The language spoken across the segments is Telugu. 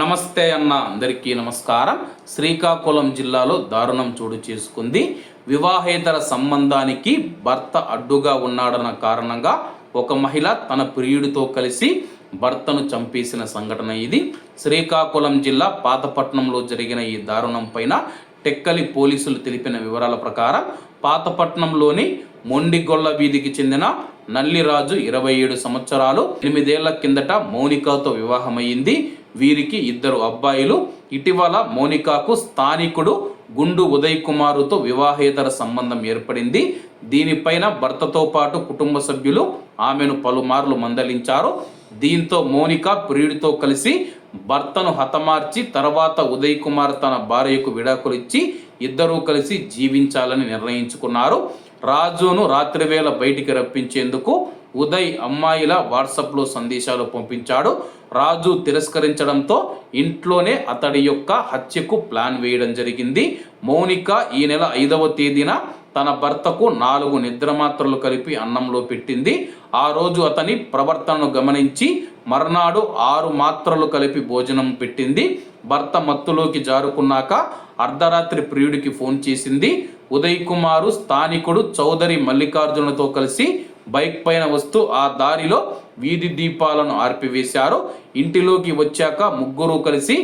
నమస్తే అన్న అందరికీ నమస్కారం. శ్రీకాకుళం జిల్లాలో దారుణం చోటు చేసుకుంది. వివాహేతర సంబంధానికి భర్త అడ్డుగా ఉన్నాడన్న కారణంగా ఒక మహిళ తన ప్రియుడితో కలిసి భర్తను చంపేసిన సంఘటన ఇది. శ్రీకాకుళం జిల్లా పాతపట్నంలో జరిగిన ఈ దారుణం పైన టెక్కలి పోలీసులు తెలిపిన వివరాల ప్రకారం పాతపట్నంలోని మొండిగొల్ల వీధికి చెందిన నల్లిరాజు ఇరవై ఏడు సంవత్సరాలు ఎనిమిదేళ్ళ కిందట మౌనికతో వివాహమైంది. వీరికి ఇద్దరు అబ్బాయిలు. ఇటీవల మోనికాకు స్థానికుడు గుండు ఉదయ్ కుమారుతో వివాహేతర సంబంధం ఏర్పడింది. దీనిపైన భర్తతో పాటు కుటుంబ సభ్యులు ఆమెను పలుమార్లు మందలించారు. దీంతో మోనిక ప్రియుడితో కలిసి భర్తను హతమార్చి తర్వాత ఉదయ్ కుమార్ తన భార్యకు విడాకులిచ్చి ఇద్దరూ కలిసి జీవించాలని నిర్ణయించుకున్నారు. రాజును రాత్రివేళ బయటికి రప్పించేందుకు ఉదయ్ అమ్మాయిల వాట్సాప్లో సందేశాలు పంపించాడు. రాజు తిరస్కరించడంతో ఇంట్లోనే అతడి యొక్క హత్యకు ప్లాన్ వేయడం జరిగింది. మౌనిక ఈ నెల ఐదవ తేదీన తన భర్తకు నాలుగు నిద్రమాత్రలు కలిపి అన్నంలో పెట్టింది. ఆ రోజు అతని ప్రవర్తనను గమనించి మర్నాడు ఆరు మాత్రలు కలిపి భోజనం పెట్టింది. భర్త మత్తులోకి జారుకున్నాక అర్ధరాత్రి ప్రియుడికి ఫోన్ చేసింది. ఉదయ్ కుమారు స్థానికుడు చౌదరి మల్లికార్జునతో కలిసి బైక్ పైన వస్తూ ఆ దారిలో వీధి దీపాలను ఆర్పివేశారు. ఇంటిలోకి వచ్చాక ముగ్గురు కలిసి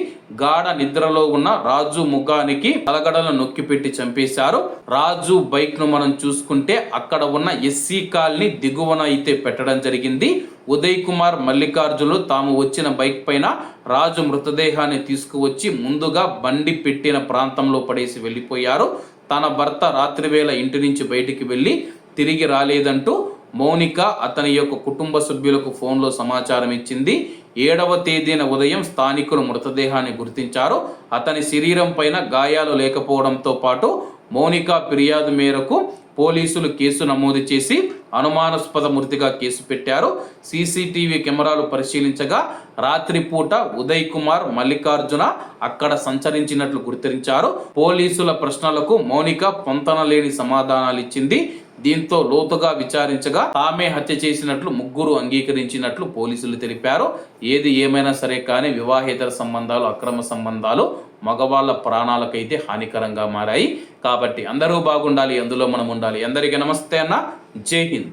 గాఢ నిద్రలో ఉన్న రాజు ముఖానికి తలగడలను నొక్కిపెట్టి చంపేశారు. రాజు బైక్ను మనం చూసుకుంటే అక్కడ ఉన్న ఎస్సీ కాల్ని దిగువన అయితే పెట్టడం జరిగింది. ఉదయ్ కుమార్ మల్లికార్జునులు తాము వచ్చిన బైక్ పైన రాజు మృతదేహాన్ని తీసుకువచ్చి ముందుగా బండి పెట్టిన ప్రాంతంలో పడేసి వెళ్ళిపోయారు. తన భర్త రాత్రివేళ ఇంటి నుంచి బయటికి వెళ్ళి తిరిగి రాలేదంటూ మౌనిక అతని యొక్క కుటుంబ సభ్యులకు ఫోన్లో సమాచారం ఇచ్చింది. ఏడవ తేదీన ఉదయం స్థానికులు మృతదేహాన్ని గుర్తించారు. అతని శరీరం పైన గాయాలు లేకపోవడంతో పాటు మౌనిక ఫిర్యాదు మేరకు పోలీసులు కేసు నమోదు చేసి అనుమానాస్పద మృతిగా కేసు పెట్టారు. సీసీటీవీ కెమెరాలు పరిశీలించగా రాత్రిపూట ఉదయ్ కుమార్ మల్లికార్జున అక్కడ సంచరించినట్లు గుర్తించారు. పోలీసుల ప్రశ్నలకు మౌనిక పొంతనలేని సమాధానాలు ఇచ్చింది. దీంతో లోతుగా విచారించగా తామే హత్య చేసినట్లు ముగ్గురు అంగీకరించినట్లు పోలీసులు తెలిపారు. ఏది ఏమైనా సరే కానీ వివాహేతర సంబంధాలు అక్రమ సంబంధాలు మగవాళ్ళ ప్రాణాలకైతే హానికరంగా మారాయి. కాబట్టి అందరూ బాగుండాలి అందులో మనం ఉండాలి. అందరికీ నమస్తే అన్న. జై హింద్.